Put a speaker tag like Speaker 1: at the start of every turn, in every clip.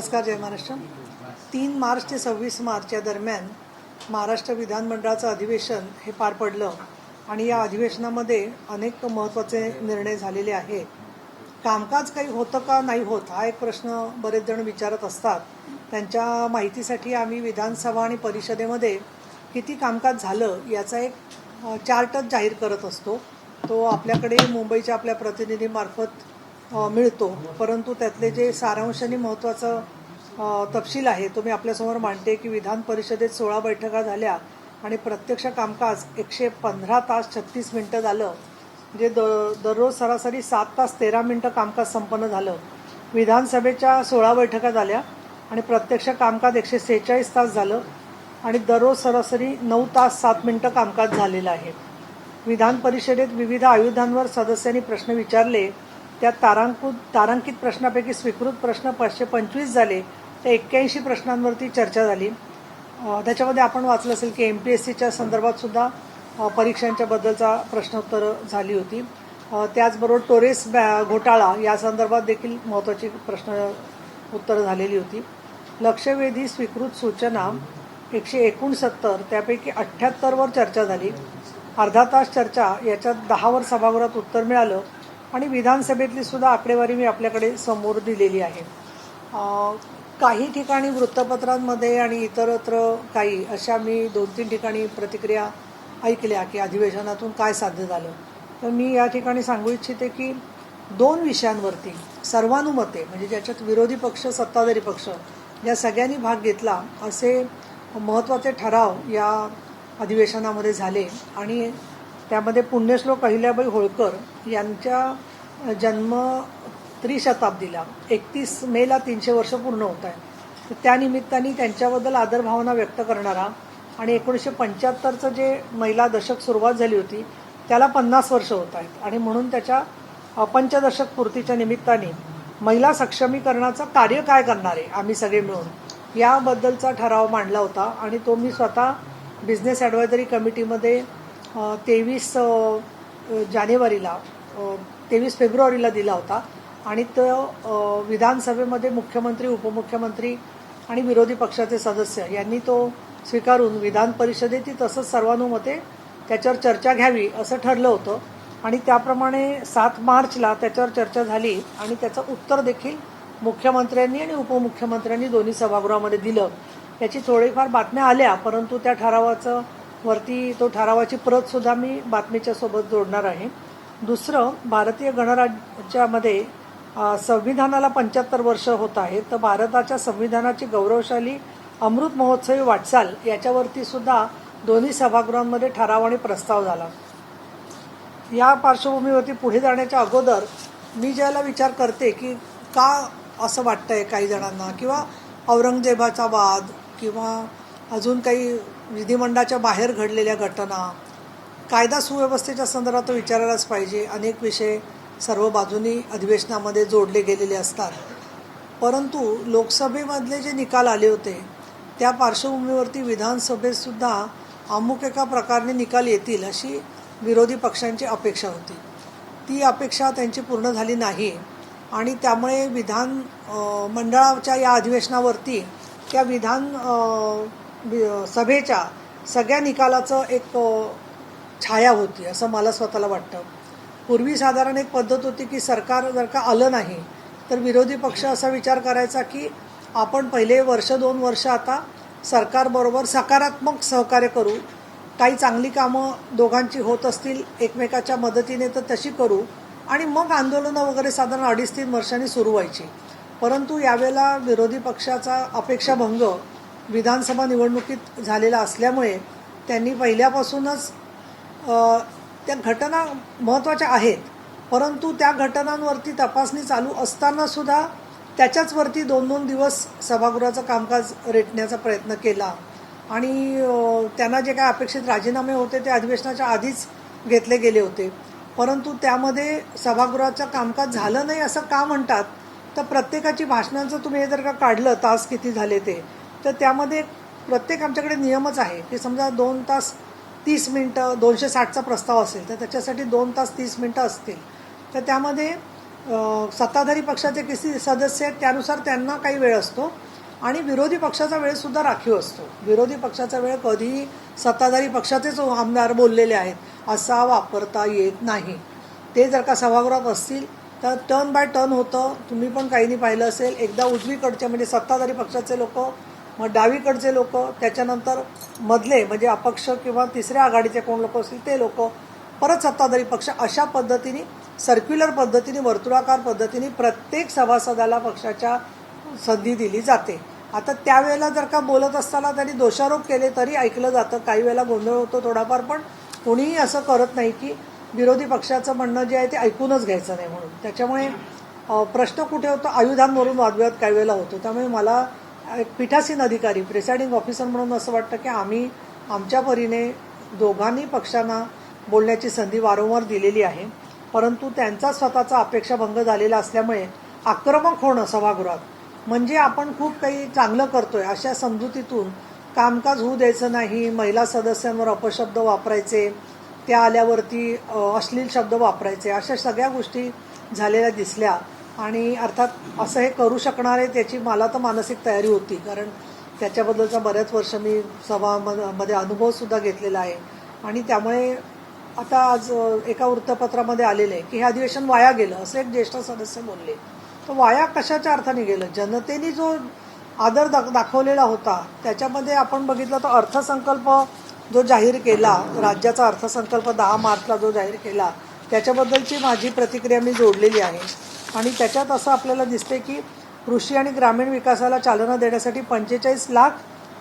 Speaker 1: नमस्कार जय महाराष्ट्र. तीन मार्च ते सव्वीस मार्च या दरम्यान महाराष्ट्र विधानमंडळाचं अधिवेशन हे पार पडलं आणि या अधिवेशनामध्ये अनेक महत्त्वाचे निर्णय झालेले आहेत. कामकाज काही होतं का नाही होत हा एक प्रश्न बरेच जण विचारत असतात. त्यांच्या माहितीसाठी आम्ही विधानसभा आणि परिषदेमध्ये किती कामकाज झालं याचा एक चार्टच जाहीर करत असतो. तो आपल्याकडे मुंबईच्या आपल्या प्रतिनिधीमार्फत मिळतो. परंतु त्यातले जे सारांश आणि महत्त्वाचं तपशील आहे तो मी आपल्यासमोर मांडते की विधान परिषदेत सोळा बैठका झाल्या आणि प्रत्यक्ष कामकाज एकशे पंधरा तास छत्तीस मिनटं झालं जे द दररोज सरासरी सात तास तेरा मिनटं कामकाज संपन्न झालं. विधानसभेच्या सोळा बैठका झाल्या आणि प्रत्यक्ष कामकाज एकशे सेहेचाळीस तास झालं आणि दररोज सरासरी नऊ तास सात मिनटं कामकाज झालेलं आहे. विधान परिषदेत विविध आयुधांवर सदस्यांनी प्रश्न विचारले त्यात तारांकित तारांकित प्रश्नापैकी स्वीकृत प्रश्न पाचशे पंचवीस झाले तर एक्क्याऐंशी प्रश्नांवरती चर्चा झाली. त्याच्यामध्ये आपण वाचलं असेल की एम पी एस सीच्या संदर्भात सुद्धा परीक्षांच्या बद्दलचा प्रश्नोत्तर झाली होती. त्याचबरोबर टोरेस बॅ घोटाळा या संदर्भात देखील महत्त्वाची प्रश्न उत्तरं झालेली होती. लक्षवेधी स्वीकृत सूचना एकशे एकोणसत्तर त्यापैकी अठ्ठ्याहत्तरवर चर्चा झाली. अर्धा तास चर्चा याच्यात दहावर सभागृहात उत्तर मिळालं. आणि विधानसभेतली सुद्धा आकडेवारी मी आपल्याकडे समोर दिलेली आहे. काही ठिकाणी वृत्तपत्रांमध्ये आणि इतरत्र काही अशा मी दोन तीन ठिकाणी प्रतिक्रिया ऐकल्या की अधिवेशनातून काय साध्य झालं. तर मी या ठिकाणी सांगू इच्छिते की दोन विषयांवरती सर्वानुमते म्हणजे ज्याच्यात विरोधी पक्ष सत्ताधारी पक्ष या सगळ्यांनी भाग घेतला असे महत्त्वाचे ठराव या अधिवेशनामध्ये झाले. आणि त्यामध्ये पुण्यश्लोक अहिल्याबाई होळकर यांच्या जन्म त्रिशताब्दीला एकतीस मेला तीनशे वर्ष पूर्ण होत आहे. त्यानिमित्ताने त्यांच्याबद्दल आदरभावना व्यक्त करणारा आणि एकोणीसशे पंच्याहत्तरचं जे महिला दशक सुरुवात झाली होती त्याला पन्नास वर्ष होत आहेत. आणि म्हणून त्याच्या पंचदशक पूर्तीच्या निमित्ताने महिला सक्षमीकरणाचं कार्य काय करणार आहे आम्ही सगळे मिळून याबद्दलचा ठराव मांडला होता. आणि तो मी स्वतः बिझनेस ॲडवायझरी कमिटीमध्ये तेवीस जानेवारीला तेवीस फेब्रुवारीला दिला होता. आणि तो विधानसभेमध्ये मुख्यमंत्री उपमुख्यमंत्री आणि विरोधी पक्षाचे सदस्य यांनी तो स्वीकारून विधान परिषदेची तसंच सर्वानुमते त्याच्यावर चर्चा घ्यावी असं ठरलं होतं. आणि त्याप्रमाणे सात मार्चला त्याच्यावर चर्चा झाली आणि त्याचं उत्तर देखील मुख्यमंत्र्यांनी आणि उपमुख्यमंत्र्यांनी दोन्ही सभागृहामध्ये दिलं. याची थोडीफार बातम्या आल्या परंतु त्या ठरावाचं वरती तो ठरावाची प्रत सुद्धा मी बातमीच्या सोबत जोडणार आहे. दुसरं भारतीय गणराज्यामध्ये संविधानाला पंच्याहत्तर वर्ष होत आहे तर भारताच्या संविधानाची गौरवशाली अमृत महोत्सवी वाटचाल याच्यावरती सुद्धा दोन्ही सभागृहांमध्ये ठराव आणि प्रस्ताव झाला. या पार्श्वभूमीवरती पुढे जाण्याच्या अगोदर मी ज्याला विचार करते की का असं वाटतंय काही जणांना? किंवा औरंगजेबाचा वाद किंवा अजून काही विधिमंडळाच्या बाहेर घडलेल्या घटना कायदा सुव्यवस्थेच्या संदर्भात तो विचारायलाच पाहिजे. अनेक विषय सर्व बाजूनी अधिवेशनामध्ये जोडले गेलेले असतात. परंतु लोकसभेमधले जे निकाल आले होते त्या पार्श्वभूमीवरती विधानसभेतसुद्धा अमुक एका प्रकारने निकाल येतील अशी विरोधी पक्षांची अपेक्षा होती. ती अपेक्षा त्यांची पूर्ण झाली नाही आणि त्यामुळे विधान मंडळाच्या या अधिवेशनावरती त्या विधान सभेच्या सगळ्या निकालाचं एक छाया होती असं मला स्वतःला वाटतं. पूर्वी साधारण एक पद्धत होती की सरकार जर का आलं नाही तर विरोधी पक्ष असा विचार करायचा की आपण पहिले वर्ष दोन वर्ष आता सरकारबरोबर सकारात्मक सहकार्य करू काही चांगली कामं दोघांची होत असतील एकमेकाच्या मदतीने तर तशी करू आणि मग आंदोलनं वगैरे साधारण अडीच तीन वर्षांनी सुरू व्हायची. परंतु यावेळेला विरोधी पक्षाचा अपेक्षाभंग विधानसभा निवडणुकीत झालेला असल्यामुळे त्यांनी पहिल्यापासूनच त्या घटना महत्त्वाच्या आहेत. परंतु त्या घटनांवरती तपासणी चालू असताना सुद्धा त्याच्याचवरती दोन दोन दिवस सभागृहाचं कामकाज रेटण्याचा प्रयत्न केला. आणि त्यांना जे काय अपेक्षित राजीनामे होते ते अधिवेशनाच्या आधीच घेतले गेले होते. परंतु त्यामध्ये सभागृहाचं कामकाज झालं नाही असं का म्हणतात? तर प्रत्येकाची भाषणांचं तुम्ही हे जर का काढलं तास किती झाले ते? तर त्यामध्ये प्रत्येक आमच्याकडे नियमच आहे. की समजा दोन तास तीस मिनटं दोनशे साठचा प्रस्ताव असेल तर त्याच्यासाठी दोन तास तीस मिनटं असतील. तर त्यामध्ये सत्ताधारी पक्षाचे किती सदस्य आहेत त्यानुसार त्यांना काही वेळ असतो आणि विरोधी पक्षाचा वेळसुद्धा राखीव असतो. विरोधी पक्षाचा वेळ कधीही सत्ताधारी पक्षाचेच आमदार बोललेले आहेत. असा वापरता येत नाही. ते जर का सभागृहात असतील तर टर्न बाय टर्न होतं. तुम्ही पण काही नाही पाहिलं असेल एकदा उजवीकडचे म्हणजे सत्ताधारी पक्षाचे लोक मग डावीकडचे लोक त्याच्यानंतर मधले म्हणजे अपक्ष किंवा तिसऱ्या आघाडीचे कोण लोक असतील ते लोक परत सत्ताधारी पक्ष अशा पद्धतीने सर्क्युलर पद्धतीने वर्तुळाकार पद्धतीने प्रत्येक सभासदाला पक्षाच्या संधी दिली जाते. आता त्यावेळेला जर का बोलत असताना त्यांनी दोषारोप केले तरी ऐकलं जातं. काही वेळेला गोंधळ होतो थोडाफार पण कोणीही असं करत नाही की विरोधी पक्षाचं म्हणणं जे आहे ते ऐकूनच घ्यायचं नाही म्हणून. त्याच्यामुळे प्रश्न कुठे होतो? आयुधांवरून वादविवाद काही वेळेला होतो. त्यामुळे मला एक पीठासीन अधिकारी प्रिसायडिंग ऑफिसर म्हणून असं वाटतं की आम्ही आमच्या परीने दोघांनी पक्षांना बोलण्याची संधी वारंवार दिलेली आहे. परंतु त्यांचा स्वतःचा अपेक्षाभंग झालेला असल्यामुळे आक्रमक होणं सभागृहात. म्हणजे आपण खूप काही चांगलं करतोय अशा समजुतीतून कामकाज होऊ द्यायचं नाही महिला सदस्यांवर अपशब्द वापरायचे त्या आल्यावरती अश्लील शब्द वापरायचे अशा सगळ्या गोष्टी झालेल्या दिसल्या. आणि अर्थात असं हे करू शकणार आहे त्याची मला तर मानसिक तयारी होती कारण त्याच्याबद्दलचा बऱ्याच वर्ष मी सभामध्ये अनुभवसुद्धा घेतलेला आहे. आणि त्यामुळे आता आज एका वृत्तपत्रामध्ये आलेलं आहे की हे अधिवेशन वाया गेलं असं एक ज्येष्ठ सदस्य बोलले. तर वाया कशाच्या अर्थाने गेलं? जनतेने जो आदर दाख दाखवलेला होता त्याच्यामध्ये आपण बघितलं तर अर्थसंकल्प जो जाहीर केला राज्याचा अर्थसंकल्प दहा मार्चला जो जाहीर केला त्याच्याबद्दलची माझी प्रतिक्रिया मी जोडलेली आहे. आणि त्याच्यात असं आपल्याला दिसते की कृषी आणि ग्रामीण विकासाला चालना देण्यासाठी पंचेचाळीस लाख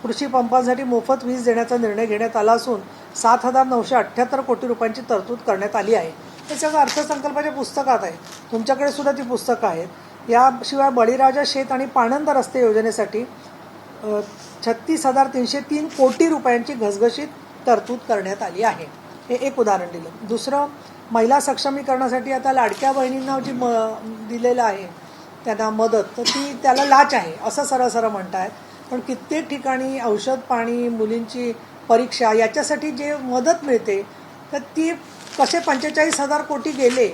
Speaker 1: कृषी पंपांसाठी मोफत वीज देण्याचा निर्णय घेण्यात आला असून सात हजार नऊशे अठ्ठ्याहत्तर कोटी रुपयांची तरतूद करण्यात आली आहे. हे सगळं अर्थसंकल्पाच्या पुस्तकात आहे. तुमच्याकडे सुद्धा ती पुस्तकं आहेत. याशिवाय बळीराजा शेत आणि पाणंद रस्ते योजनेसाठी छत्तीस हजार तीनशे तीन कोटी रुपयांची घसघशीत तरतूद करण्यात आली आहे. हे एक उदाहरण दिलं. दुसरं महिला सक्षमीकरणासाठी आता लाडक्या बहिणींना जी म दिलेलं आहे त्यांना मदत तर ती त्याला लाच आहे असं सरळ सरळ म्हणतायत. पण कित्येक ठिकाणी औषध पाणी मुलींची परीक्षा याच्यासाठी जे मदत मिळते तर ती कसे पंचेचाळीस हजार कोटी गेले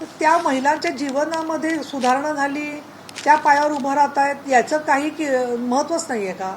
Speaker 1: तर त्या महिलांच्या जीवनामध्ये सुधारणा झाली त्या पायावर उभं राहत आहेत याचं काही की महत्त्वच नाही आहे का?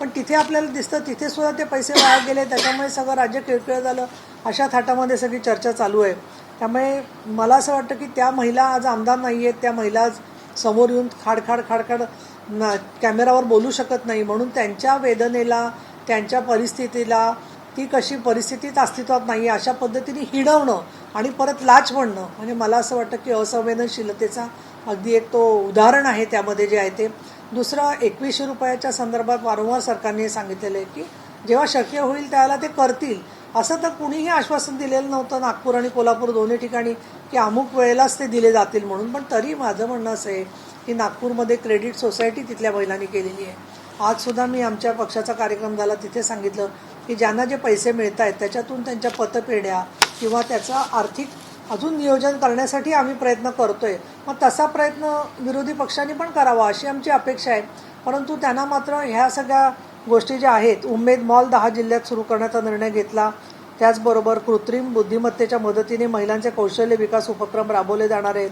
Speaker 1: पण तिथे आपल्याला दिसतं तिथे सुद्धा ते पैसे वाया गेले त्याच्यामुळे सगळं राज्य किळकिळ झालं. अशा थाटामध्ये सगळी चर्चा चालू आहे. त्यामुळे मला असं वाटतं की त्या महिला आज आमदार नाही आहेत त्या महिला आज समोर येऊन खाडखाड खाडखाड न कॅमेरावर बोलू शकत नाही. म्हणून त्यांच्या वेदनेला त्यांच्या परिस्थितीला ती कशी परिस्थितीत अस्तित्वात नाही अशा पद्धतीने हिडवणं आणि परत लाच म्हणणं. म्हणजे मला असं वाटतं की असंवेदनशीलतेचा अगदी एक तो उदाहरण आहे त्यामध्ये जे आहे ते. दुसरं एकवीसशे रुपयाच्या संदर्भात वारंवार सरकारने सांगितलेलं आहे की जेव्हा शक्य होईल त्याला ते करतील. असं तर कुणीही आश्वासन दिलेलं नव्हतं. नागपूर आणि कोल्हापूर दोन्ही ठिकाणी की अमुक वेळेलाच ते दिले जातील म्हणून. पण तरी माझं म्हणणं असं आहे की नागपूरमध्ये क्रेडिट सोसायटी तिथल्या महिलांनी केलेली आहे. आजसुद्धा मी आमच्या पक्षाचा कार्यक्रम झाला तिथे सांगितलं की ज्यांना जे पैसे मिळत आहेत त्याच्यातून त्यांच्या पतपेढ्या किंवा त्याचा आर्थिक अजून नियोजन करण्यासाठी आम्ही प्रयत्न करतोय. मग तसा प्रयत्न विरोधी पक्षांनी पण करावा अशी आमची अपेक्षा आहे. परंतु त्यांना मात्र ह्या सगळ्या गोष्टी ज्या आहेत उमेद मॉल दहा जिल्ह्यात सुरू करण्याचा निर्णय घेतला. त्याचबरोबर कृत्रिम बुद्धिमत्तेच्या मदतीने महिलांचे कौशल्य विकास उपक्रम राबवले जाणार आहेत.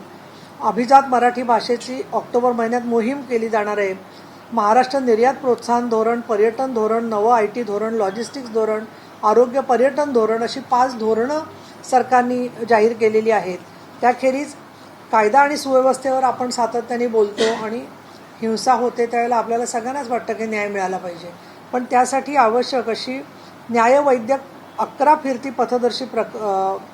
Speaker 1: अभिजात मराठी भाषेची ऑक्टोबर महिन्यात मोहीम केली जाणार आहे. महाराष्ट्र निर्यात प्रोत्साहन धोरण पर्यटन धोरण नवं आय टी धोरण लॉजिस्टिक्स धोरण आरोग्य पर्यटन धोरण अशी पाच धोरणं सरकारने जाहीर केलेली आहेत. त्याखेरीज कायदा आणि सुव्यवस्थेवर आपण सातत्याने बोलतो आणि हिंसा होते त्यावेळेला आपल्याला सगळ्यांनाच वाटतं की न्याय मिळाला पाहिजे. पण त्यासाठी आवश्यक अशी न्यायवैद्यक अकरा फिरती पथदर्शी प्रक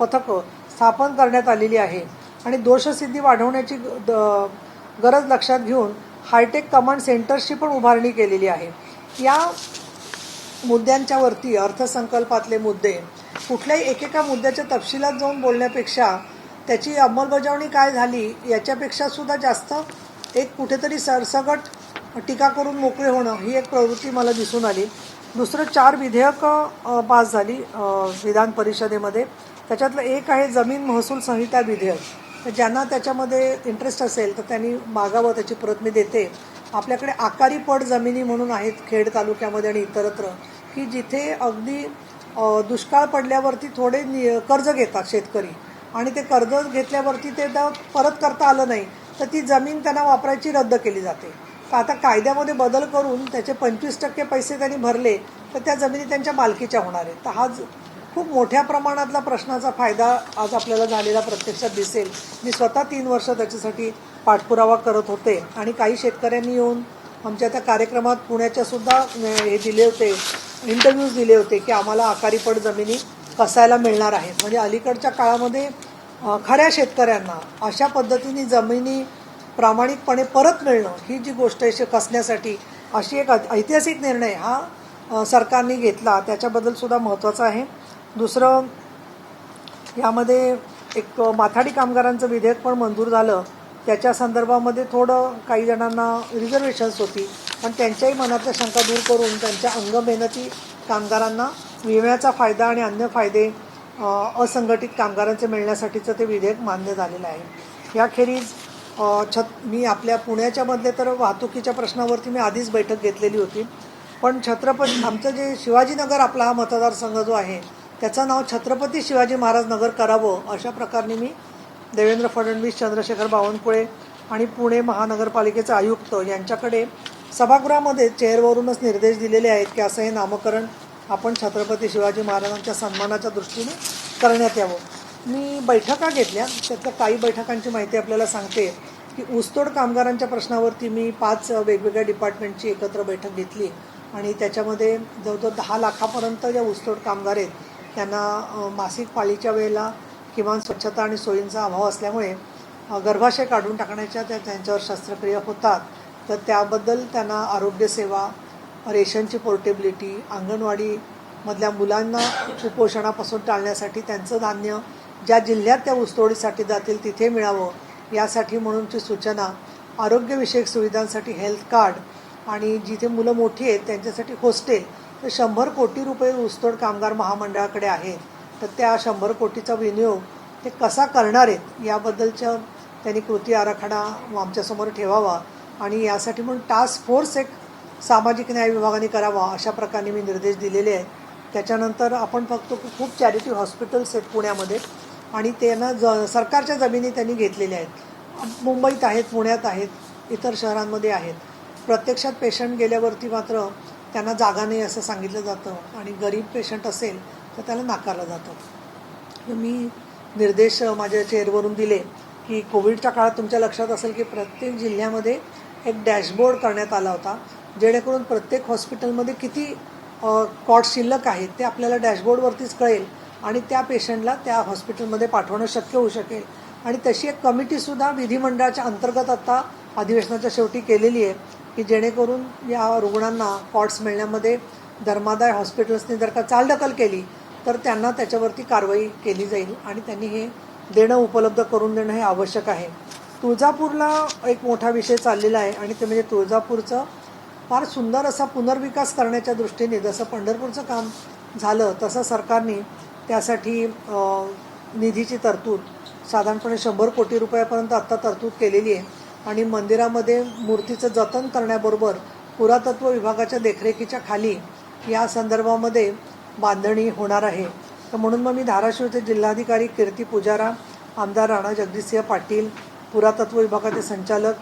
Speaker 1: पथकं स्थापन करण्यात आलेली आहे. आणि दोषसिद्धी वाढवण्याची ग- द- गरज लक्षात घेऊन हायटेक कमांड सेंटर्सची पण उभारणी केलेली आहे. या मुद्द्यांच्यावरती अर्थसंकल्पातले मुद्दे कुठल्याही एकेका मुद्द्याच्या तपशिलात जाऊन बोलण्यापेक्षा त्याची अंमलबजावणी काय झाली याच्यापेक्षा सुद्धा जास्त एक कुठेतरी सरसगट टीका करून मोकळे होणं ही एक प्रवृत्ती मला दिसून आली. दुसरं चार विधेयकं पास झाली विधान परिषदेमध्ये. त्याच्यातलं एक आहे जमीन महसूल संहिता विधेयक. तर ज्यांना त्याच्यामध्ये इंटरेस्ट असेल तर त्यांनी मागावं त्याची प्रत मी देते. आपल्याकडे आकारी पड जमिनी म्हणून आहेत खेड तालुक्यामध्ये आणि इतरत्र. की जिथे अगदी दुष्काळ पडल्यावरती थोडे नि कर्ज घेतात शेतकरी. आणि ते कर्ज घेतल्यावरती ते परत करता आलं नाही तर ती जमीन त्यांना वापरायची रद्द केली जाते. तर आता कायद्यामध्ये बदल करून त्याचे पंचवीस टक्के पैसे त्यांनी भरले तर त्या जमिनी त्यांच्या मालकीच्या होणार आहेत. तर हा ज- खूप मोठ्या प्रमाणातला प्रश्नाचा फायदा आज आपल्याला झालेला प्रत्यक्षात दिसेल. मी स्वतः तीन वर्ष त्याच्यासाठी पाठपुरावा करत होते आणि काही शेतकऱ्यांनी येऊन आमच्या त्या कार्यक्रमात पुण्याच्या सुद्धा हे दिले होते. इंटरव्ह्यूज दिले होते की आम्हाला आकारीपट जमिनी कसायला मिळणार आहेत. म्हणजे अलीकडच्या काळामध्ये खऱ्या शेतकऱ्यांना अशा पद्धतीने जमिनी प्रामाणिकपणे परत मिळणं ही जी गोष्ट आहे कसण्यासाठी अशी एक ऐतिहासिक निर्णय हा सरकारने घेतला. त्याच्याबद्दलसुद्धा महत्त्वाचा आहे. दुसरं यामध्ये एक माथाडी कामगारांचं विधेयक पण मंजूर झालं. त्याच्या संदर्भामध्ये थोडं काही जणांना रिझर्वेशन्स होती. पण त्यांच्याही मनातल्या शंका दूर करून त्यांच्या अंगमेहनती कामगारांना विम्याचा फायदा आणि अन्य फायदे असंघटित कामगारांचे मिळण्यासाठीचं ते विधेयक मान्य झालेलं आहे. याखेरीज छत मी आपल्या पुण्याच्या मधले तर वाहतुकीच्या प्रश्नावरती मी आधीच बैठक घेतलेली होती. पण छत्रपती आमचं जे शिवाजीनगर आपला हा मतदारसंघ जो आहे त्याचं नाव छत्रपती शिवाजी महाराज नगर करावं अशा प्रकारे मी देवेंद्र फडणवीस चंद्रशेखर बावनकुळे आणि पुणे महानगरपालिकेचे आयुक्त यांच्याकडे सभागृहामध्ये चेअरवरूनच निर्देश दिलेले आहेत की असं हे नामकरण आपण छत्रपती शिवाजी महाराजांच्या सन्मानाच्या दृष्टीने करण्यात यावं. मी बैठका घेतल्या. त्यातल्या काही बैठकांची माहिती आपल्याला सांगते की ऊसतोड कामगारांच्या प्रश्नावरती मी पाच वेगवेगळ्या डिपार्टमेंटची एकत्र बैठक घेतली आणि त्याच्यामध्ये जवळजवळ दहा लाखापर्यंत ज्या ऊसतोड कामगार आहेत त्यांना मासिक पाळीच्या वेळेला किमान स्वच्छता आणि सोयींचा अभाव असल्यामुळे गर्भाशय काढून टाकण्याच्या त्या त्यांच्यावर शस्त्रक्रिया होतात. तर त्याबद्दल त्यांना आरोग्यसेवा रेशनची पोर्टेबिलिटी अंगणवाडीमधल्या मुलांना कुपोषणापासून टाळण्यासाठी त्यांचं धान्य ज्या जिल्ह्यात त्या ऊसतोडीसाठी जातील तिथे मिळावं यासाठी म्हणूनची सूचना आरोग्यविषयक सुविधांसाठी हेल्थ कार्ड आणि जिथे मुलं मोठी आहेत त्यांच्यासाठी होस्टेल तर शंभर कोटी रुपये ऊसतोड कामगार महामंडळाकडे आहेत. तर त्या शंभर कोटीचा विनियोग ते कसा करणार आहेत याबद्दलच्या त्यांनी कृती आराखडा आमच्यासमोर ठेवावा आणि यासाठी म्हणून टास्क फोर्स एक सामाजिक न्याय विभागाने करावा अशा प्रकारे मी निर्देश दिलेले आहेत. त्याच्यानंतर आपण बघतो की खूप चॅरिटी हॉस्पिटल्स आहेत पुण्यामध्ये आणि त्यांना ज सरकारच्या जमिनी त्यांनी घेतलेल्या आहेत. मुंबईत आहेत पुण्यात आहेत इतर शहरांमध्ये आहेत. प्रत्यक्षात पेशंट गेल्यावरती मात्र त्यांना जागा नाही असं सांगितलं जातं आणि गरीब पेशंट असेल तर त्याला नाकारलं जातं. तर मी निर्देश माझ्या चेअरवरून दिले की कोविडच्या काळात तुमच्या लक्षात असेल की प्रत्येक जिल्ह्यामध्ये एक डॅशबोर्ड करण्यात आला होता जेणेकरून प्रत्येक हॉस्पिटलमध्ये किती कॉट शिल्लक आहेत ते आपल्याला डॅशबोर्डवरतीच कळेल आणि त्या पेशंटला त्या हॉस्पिटलमध्ये पाठवणं शक्य होऊ शकेल. आणि तशी एक कमिटीसुद्धा विधिमंडळाच्या अंतर्गत आता अधिवेशनाच्या शेवटी केलेली आहे की जेणेकरून या रुग्णांना कॉट्स मिळण्यामध्ये धर्मादाय हॉस्पिटल्सनी जर का चालढकल केली तर त्यांना त्याच्यावरती कारवाई केली जाईल आणि त्यांनी हे देणं उपलब्ध करून देणं हे आवश्यक आहे. तुळजापूरला एक मोठा विषय चाललेला आहे आणि ते म्हणजे तुळजापूरचं फार सुंदर असा पुनर्विकास करण्याच्या दृष्टीने जसं पंढरपूरचं काम झालं तसं सरकारने त्यासाठी निधीची तरतूद साधारणपणे शंभर कोटी रुपयापर्यंत आत्ता तरतूद केलेली आहे आणि मंदिरामध्ये मूर्तीचं जतन करण्याबरोबर पुरातत्व विभागाच्या देखरेखीच्या खाली या संदर्भामध्ये बांधणी होणार आहे. तर म्हणून मग मी धाराशिवचे जिल्हाधिकारी कीर्ती पुजारा आमदार राणा जगदीशसिंह पाटील पुरातत्व विभागाचे संचालक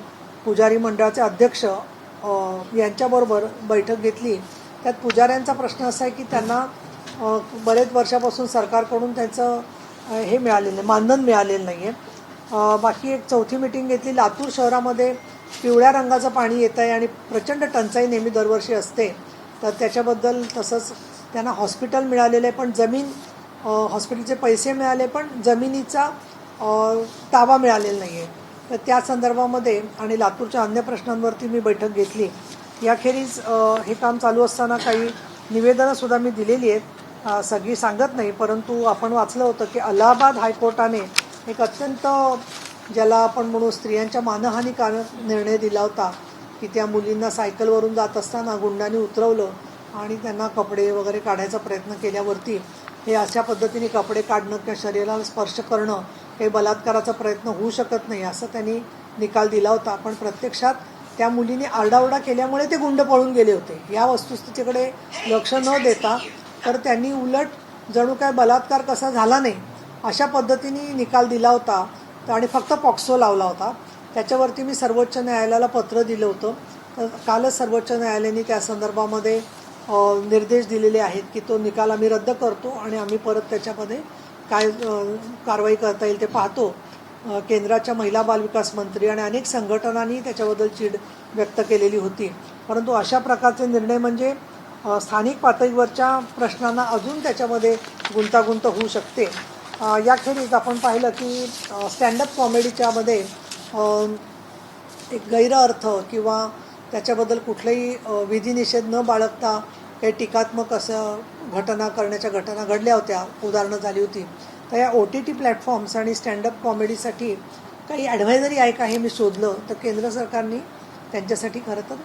Speaker 1: पुजारी मंडळाचे अध्यक्ष यांच्याबरोबर बैठक घेतली. त्यात पुजाऱ्यांचा प्रश्न असा आहे की त्यांना बरेच वर्षापासून सरकारकडून त्यांचं हे मिळालेलं नाही मानधन मिळालेलं नाही आहे बाकी एक चौथी मिटिंग घेतली. लातूर शहरामध्ये पिवळ्या रंगाचं पाणी येत आहे आणि प्रचंड टंचाई नेहमी दरवर्षी असते. तर त्याच्याबद्दल तसंच त्यांना हॉस्पिटल मिळालेलं आहे पण जमीन हॉस्पिटलचे पैसे मिळाले पण जमिनीचा ताबा मिळालेला नाही आहे तर त्या संदर्भामध्ये आणि लातूरच्या अन्य प्रश्नांवरती मी बैठक घेतली. याखेरीज हे काम चालू असताना काही निवेदनंसुद्धा मी दिलेली आहेत. सगळी सांगत नाही परंतु आपण वाचलं होतं की अलाहाबाद हायकोर्टाने एक अत्यंत ज्याला आपण म्हणू स्त्रियांच्या मानहानीकारक निर्णय दिला होता की त्या मुलींना सायकलवरून जात असताना गुंडांनी उतरवलं. आणि त्यांना कपडे वगैरे काढायचा प्रयत्न केल्यावरती हे अशा पद्धतीने कपडे काढणं किंवा शरीराला स्पर्श करणं हे बलात्काराचा प्रयत्न होऊ शकत नाही असं त्यांनी निकाल दिला होता. पण प्रत्यक्षात त्या मुलीने आरडाओरडा केल्यामुळे ते गुंड पळून गेले होते. या वस्तुस्थितीकडे लक्ष न देता तर त्यांनी उलट जणू काय बलात्कार कसा झाला नाही? अशा पद्धतीने निकाल दिला होता आणि फक्त पॉक्सो लावला होता. त्याच्यावरती मी सर्वोच्च न्यायालयाला पत्र दिलं होतं. तर कालच सर्वोच्च न्यायालयाने त्या संदर्भामध्ये निर्देश दिलेले आहेत की तो निकाल आम्ही रद्द करतो आणि आम्ही परत त्याच्यामध्ये काय कारवाई करता येईल ते पाहतो. केंद्राच्या महिला बालविकास मंत्री आणि अनेक संघटनांनी त्याच्याबद्दल चीड व्यक्त केलेली होती. परंतु अशा प्रकारचे निर्णय म्हणजे स्थानिक पातळीवरच्या प्रश्नांना अजून त्याच्यामध्ये गुंतागुंत होऊ शकते. याखेरीज आपण पाहिलं की स्टँडअप कॉमेडीच्यामध्ये एक गैरअर्थ किंवा त्याच्याबद्दल कुठलाही अ, विधिनिषेध न बाळगता काही टीकात्मक असं घटना करण्याच्या घटना घडल्या होत्या उदाहरणं झाली होती. तर या ओ टी टी प्लॅटफॉर्म्स आणि स्टँडअप कॉमेडीसाठी काही ॲडवायझरी आहे का हे मी शोधलं तर केंद्र सरकारने त्यांच्यासाठी खरं तर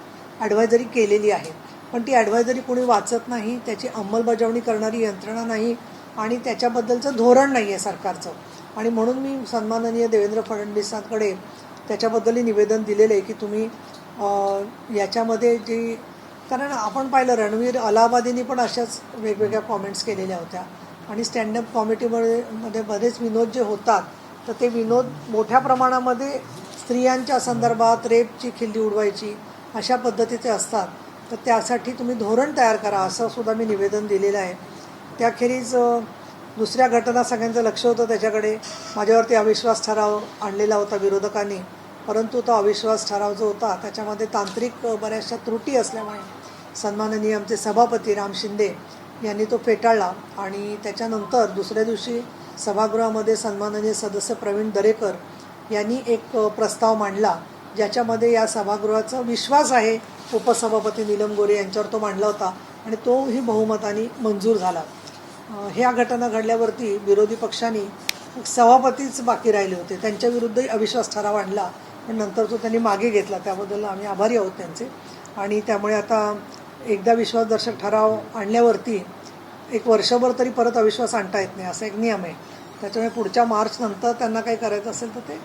Speaker 1: ॲडवायझरी केलेली आहे. पण ती ॲडवायझरी कोणी वाचत नाही त्याची अंमलबजावणी करणारी यंत्रणा नाही आणि त्याच्याबद्दलचं धोरण नाही आहे सरकारचं. आणि म्हणून मी सन्माननीय देवेंद्र फडणवीसांकडे त्याच्याबद्दलही निवेदन दिलेलं आहे की तुम्ही याच्यामध्ये जी कारण आपण पाहिलं रणवीर अलाहाबादींनी पण अशाच वेगवेगळ्या कॉमेंट्स केलेल्या होत्या. आणि स्टँडअप कॉमेडीमध्ये मध्ये बरेच विनोद जे होतात तर ते विनोद मोठ्या प्रमाणामध्ये स्त्रियांच्या संदर्भात रेपची खिल्ली उडवायची अशा पद्धतीचे असतात. तर त्यासाठी तुम्ही धोरण तयार करा असं सुद्धा मी निवेदन दिलेलं आहे. त्याखेरीज दुसऱ्या घटना सगळ्यांचं लक्ष होतं त्याच्याकडे. माझ्यावरती अविश्वास ठराव आणलेला होता विरोधकांनी. परंतु तो अविश्वास ठराव जो होता त्याच्यामध्ये तांत्रिक बऱ्याचशा त्रुटी असल्यामुळे सन्माननीय आमचे सभापती राम शिंदे यांनी तो फेटाळला आणि त्याच्यानंतर दुसऱ्या दिवशी सभागृहामध्ये सन्माननीय सदस्य प्रवीण दरेकर यांनी एक प्रस्ताव मांडला ज्याच्यामध्ये या सभागृहाचा विश्वास आहे उपसभापती नीलम गोरे यांच्यावर तो मांडला होता आणि तोही बहुमताने मंजूर झाला. ह्या घटना घडल्यावरती विरोधी पक्षांनी सभापतीच बाकी राहिले होते. त्यांच्या विरुद्धही अविश्वास ठराव आणला. पण नंतर तो त्यांनी मागे घेतला त्याबद्दल आम्ही आभारी आहोत त्यांचे. आणि त्यामुळे आता एकदा विश्वासदर्शक ठराव आणल्यावरती एक वर्षभर तरी परत अविश्वास आणता येत नाही असा एक नियम आहे. त्याच्यामुळे पुढच्या मार्चनंतर त्यांना काही करायचं असेल तर ते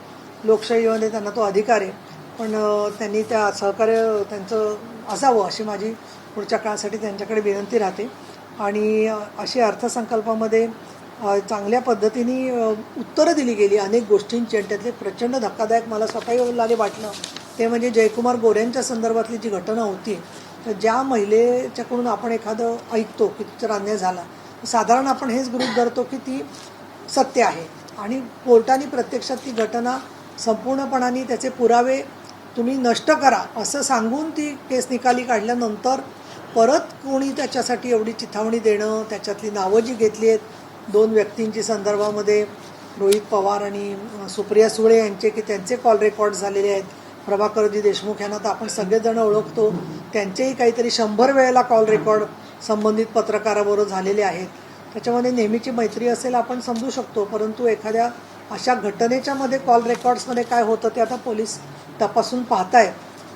Speaker 1: लोकशाहीमध्ये त्यांना तो अधिकार आहे. पण त्यांनी त्या सहकार्य त्यांचं असावं अशी माझी पुढच्या काळासाठी त्यांच्याकडे विनंती राहते. आणि अशी अर्थसंकल्पामध्ये चांगल्या पद्धतीने उत्तरं दिली गेली अनेक गोष्टींची आणि त्यातले प्रचंड धक्कादायक मला स्वतःही वाटलं ते म्हणजे जयकुमार गोऱ्यांच्या संदर्भातली जी घटना होती तर ज्या महिलेच्याकडून आपण एखादं ऐकतो की तिचा अन्याय झाला साधारण आपण हेच गृहित धरतो की ती सत्य आहे. आणि कोर्टाने प्रत्यक्षात ती घटना संपूर्णपणाने त्याचे पुरावे तुम्ही नष्ट करा असं सांगून ती केस निकाली काढल्यानंतर परत कोणी त्याच्यासाठी एवढी चिथावणी देणं त्याच्यातली नावं जी घेतली आहेत दोन व्यक्तींची संदर्भामध्ये रोहित पवार आणि सुप्रिया सुळे यांचे की त्यांचे कॉल रेकॉर्ड झालेले आहेत. प्रभाकरजी देशमुख यांना तर आपण सगळेजण ओळखतो. त्यांचेही काहीतरी शंभर वेळेला कॉल रेकॉर्ड संबंधित पत्रकाराबरोबर झालेले आहेत. त्याच्यामध्ये नेहमीची मैत्री असेल आपण समजू शकतो परंतु एखाद्या अशा घटनेच्या मध्ये कॉल रेकॉर्ड्समध्ये काय होतं ते आता पोलीस तपासून पाहतायत.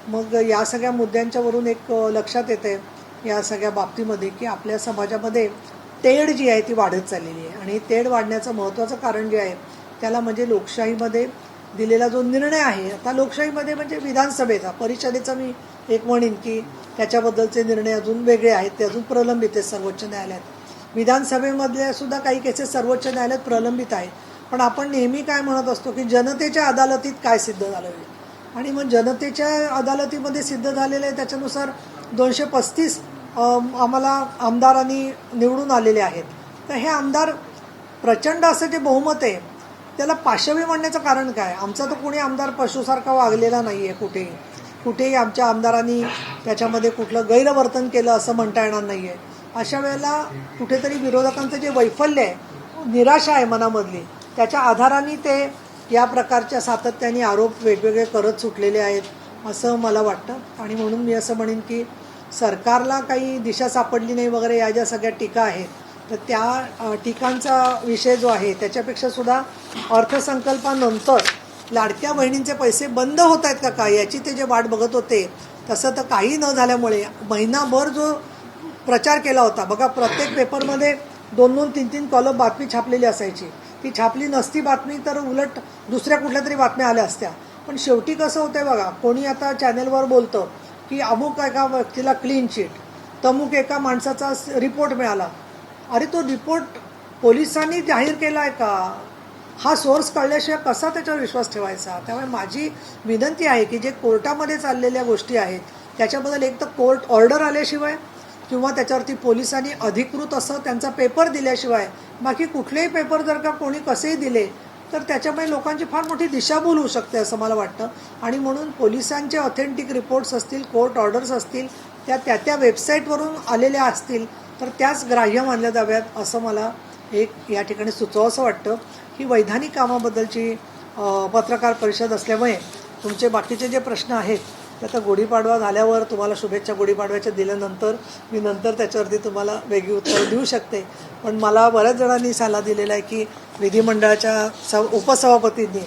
Speaker 1: मग या सगळ्या मुद्द्यांच्यावरून एक लक्षात येतं आहे या सगळ्या बाबतीमध्ये की आपल्या समाजामध्ये तेढ जी आहे ती वाढत चाललेली आहे. आणि तेढ वाढण्याचं महत्त्वाचं कारण जे आहे त्याला म्हणजे लोकशाहीमध्ये दिलेला जो निर्णय आहे आता लोकशाहीमध्ये म्हणजे विधानसभेचा परिषदेचा मी एक म्हणेन की त्याच्याबद्दलचे निर्णय अजून वेगळे आहेत ते अजून प्रलंबित आहेत सर्वोच्च न्यायालयात. विधानसभेमधल्या सुद्धा काही केसेस सर्वोच्च न्यायालयात प्रलंबित आहेत. पण आपण नेहमी काय म्हणत असतो की जनतेच्या अदालतीत काय सिद्ध झालं आहे? आणि मग जनतेच्या अदालतीमध्ये सिद्ध झालेलं आहे त्याच्यानुसार दोनशे पस्तीस आम्हाला आमदारांनी निवडून आलेले आहेत. तर हे आमदार प्रचंड असं जे बहुमत आहे त्याला पाशवी म्हणण्याचं कारण काय? आमचा तर कोणी आमदार पशुसारखा वागलेला नाही आहे कुठेही कुठेही आमच्या आमदारांनी त्याच्यामध्ये कुठलं गैरवर्तन केलं असं म्हणता येणार नाही आहे अशा वेळेला कुठेतरी विरोधकांचं जे वैफल्य आहे निराशा आहे मनामधली त्याच्या आधाराने ते या प्रकारच्या सातत्याने आरोप वेगवेगळे करत सुटलेले आहेत असं मला वाटतं. आणि म्हणून मी असं म्हणेन की सरकारला काही दिशा सापडली नाही वगैरे या ज्या सगळ्या टीका आहेत तर त्या टीकांचा विषय जो आहे त्याच्यापेक्षा सुद्धा अर्थसंकल्पानंतर लाडक्या बहिणींचे पैसे बंद होत आहेत का काय याची ते जे वाट बघत होते तसं तर काही न झाल्यामुळे महिनाभर जो प्रचार केला होता बघा प्रत्येक पेपरमध्ये दोन दोन तीन तीन कॉलम बातमी छापलेली असायची. ती छापली नसती बातमी तर उलट दुसऱ्या कुठल्या तरी बातम्या आल्या असत्या. पण शेवटी कसं होतंय बघा कोणी आता चॅनेलवर बोलतं की अमुक एका व्यक्तीला क्लीन चिट तमुक एका माणसाचा रिपोर्ट मिळाला. अरे तो रिपोर्ट पोलिसांनी जाहीर केला आहे का? हा सोर्स कळल्याशिवाय कसा त्याच्यावर विश्वास ठेवायचा? त्यामुळे माझी विनंती आहे की जे कोर्टामध्ये चाललेल्या गोष्टी आहेत त्याच्याबद्दल एक तर कोर्ट ऑर्डर आल्याशिवाय किंवा त्याच्यावरती पोलिसांनी अधिकृत असं त्यांचा पेपर दिल्याशिवाय बाकी कुठलेही पेपर जर का कोणी कसेही दिले तर त्याच्यामुळे लोकांची फार मोठी दिशाभूल होऊ शकते असं मला वाटतं. आणि म्हणून पोलिसांचे ऑथेंटिक रिपोर्ट्स असतील कोर्ट ऑर्डर्स असतील त्या त्या त्या वेबसाईटवरून आलेल्या असतील तर त्याच ग्राह्य मानल्या जाव्यात असं मला एक या ठिकाणी सुचवावंसं वाटतं. ही वैधानिक कामाबद्दलची पत्रकार परिषद असल्यामुळे तुमचे बाकीचे जे प्रश्न आहेत आता गुढीपाडवा झाल्यावर तुम्हाला शुभेच्छा गुढीपाडव्याच्या दिल्यानंतर मी नंतर त्याच्यावरती तुम्हाला वेगळी उत्तरं देऊ शकते. पण मला बऱ्याच जणांनी सल्ला दिलेला आहे की विधिमंडळाच्या स उपसभापतींनी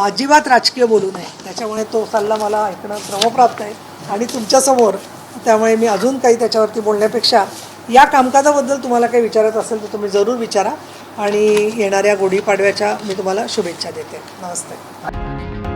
Speaker 1: अजिबात राजकीय बोलू नये. त्याच्यामुळे तो सल्ला मला ऐकणं क्रमप्राप्त आहे. आणि तुमच्यासमोर त्यामुळे मी अजून काही त्याच्यावरती बोलण्यापेक्षा या कामकाजाबद्दल तुम्हाला काही विचारत असेल तर तुम्ही जरूर विचारा. आणि येणाऱ्या गुढीपाडव्याच्या मी तुम्हाला शुभेच्छा देते. नमस्ते.